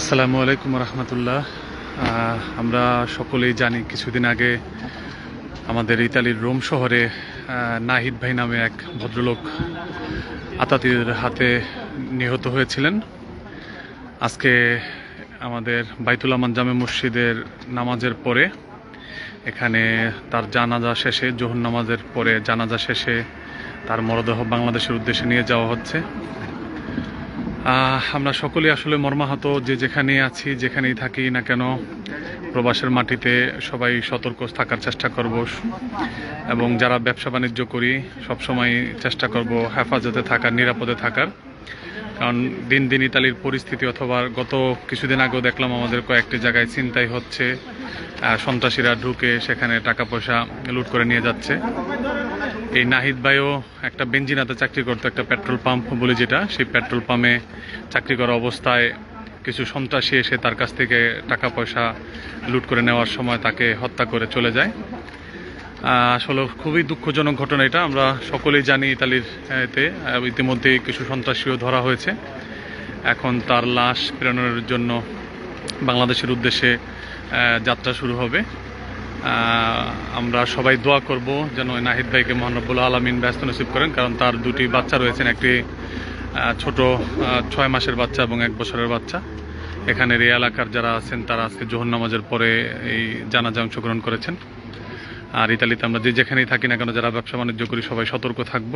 আসসালামু আলাইকুম রহমতুল্লাহ। আমরা সকলেই জানি কিছুদিন আগে আমাদের ইতালির রোম শহরে নাহিদ ভাই নামে এক ভদ্রলোক আতাতির হাতে নিহত হয়েছিলেন। আজকে আমাদের বাইতুল আমান জামে মসজিদের নামাজের পরে, এখানে তার জানাজা শেষে, জোহর নামাজের পরে জানাজা শেষে তার মরদেহ বাংলাদেশের উদ্দেশ্যে নিয়ে যাওয়া হচ্ছে। আমরা সকলেই আসলে মর্মাহত যে যেখানে আছি, যেখানেই থাকি না কেন, প্রবাসের মাটিতে সবাই সতর্ক থাকার চেষ্টা করব এবং যারা ব্যবসা বাণিজ্য করি, সবসময় চেষ্টা করব হেফাজতে থাকার, নিরাপদে থাকার। কারণ দিন দিন ইতালির পরিস্থিতি অথবা গত কিছুদিন আগেও দেখলাম আমাদের কয়েকটি জায়গায় চিন্তাই হচ্ছে সন্ত্রাসীরা ঢুকে সেখানে টাকা পয়সা লুট করে নিয়ে যাচ্ছে। এই নাহিদ ভাইও একটা বেঞ্জিনাতে চাকরি করতো একটা পেট্রোল পাম্প বলে যেটা। সেই পেট্রোল পাম্পে চাকরি করা অবস্থায় কিছু সন্ত্রাসী এসে তার কাছ থেকে টাকা পয়সা লুট করে নেওয়ার সময় তাকে হত্যা করে চলে যায়। আসলে খুবই দুঃখজনক ঘটনা এটা। আমরা সকলেই জানি ইতালির এতে। আহ, ইতিমধ্যেই কিছু সন্ত্রাসীও ধরা হয়েছে। এখন তার লাশ প্রেরণের জন্য বাংলাদেশের উদ্দেশ্যে যাত্রা শুরু হবে। আমরা সবাই দোয়া করব যেন নাহিদ ভাইকে মহানবুল আলমিন ব্যস্ত নসিব করেন, কারণ তার দুটি বাচ্চা রয়েছেন একটি ছোট ছয় মাসের বাচ্চা এবং এক বছরের বাচ্চা। এখানের এই এলাকার যারা আছেন, তারা আজকে জোহর নামাজের পরে এই জানাজা অংশগ্রহণ করেছেন। আর ইতালিতে আমরা যে যেখানেই থাকি না কেন, যারা ব্যবসা বাণিজ্য করি, সবাই সতর্ক থাকব।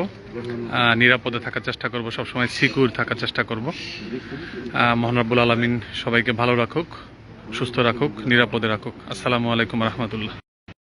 নিরাপদে থাকার চেষ্টা করব, সবসময় সিকিউর থাকার চেষ্টা করব। মহানবুল আলমিন সবাইকে ভালো রাখুক। সুস্থ রাখুক নিরাপদে রাখুক। আসসালামু আলাইকুম রহমতুল্লাহ।